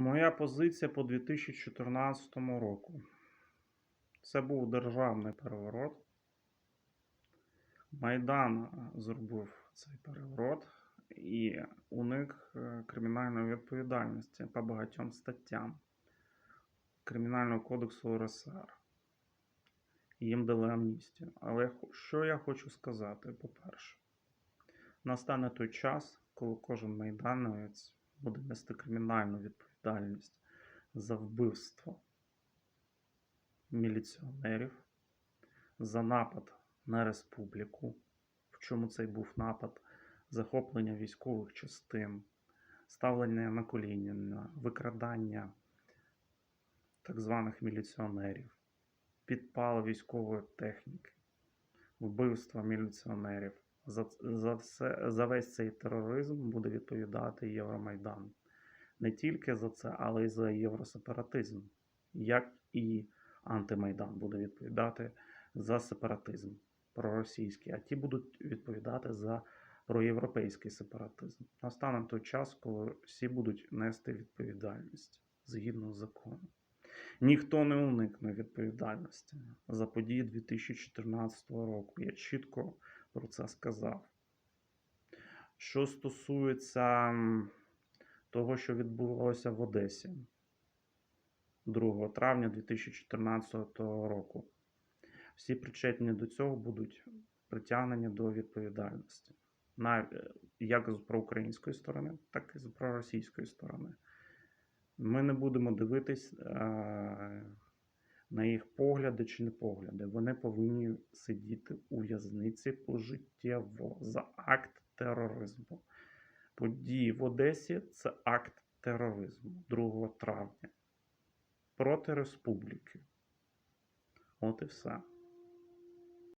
Моя позиція по 2014 року. Це був державний переворот. Майдан е, зробив цей переворот і уник е, кримінальної відповідальності по багатьом статтям Кримінального кодексу РСР. Їм дали амністію. Але що я хочу сказати, по-перше, настане той час, коли кожен майдановець буде нести кримінальну відповідальність за вбивство міліціонерів, за напад на республіку, в чому цей був напад, захоплення військових частин, ставлення на коліна, викрадання так званих міліціонерів, підпал військової техніки, вбивства міліціонерів. За, за, все, за весь цей тероризм буде відповідати Євромайдан. Не тільки за це, але й за євросепаратизм, як і антимайдан буде відповідати за сепаратизм проросійський, а ті будуть відповідати за проєвропейський сепаратизм. Настане той час, коли всі будуть нести відповідальність згідно з законом. Ніхто не уникне відповідальності за події 2014 року. Я чітко про це сказав. Що стосується того, що відбулося в Одесі 2 травня 2014 року, всі причетні до цього будуть притягнені до відповідальності. Як з проукраїнської сторони, так і з проросійської сторони. Ми не будемо дивитись е, на їх погляди чи не погляди. Вони повинні сидіти у в'язниці пожиттєво за акт тероризму. Події в Одесі це акт тероризму 2 травня проти республіки. От і все.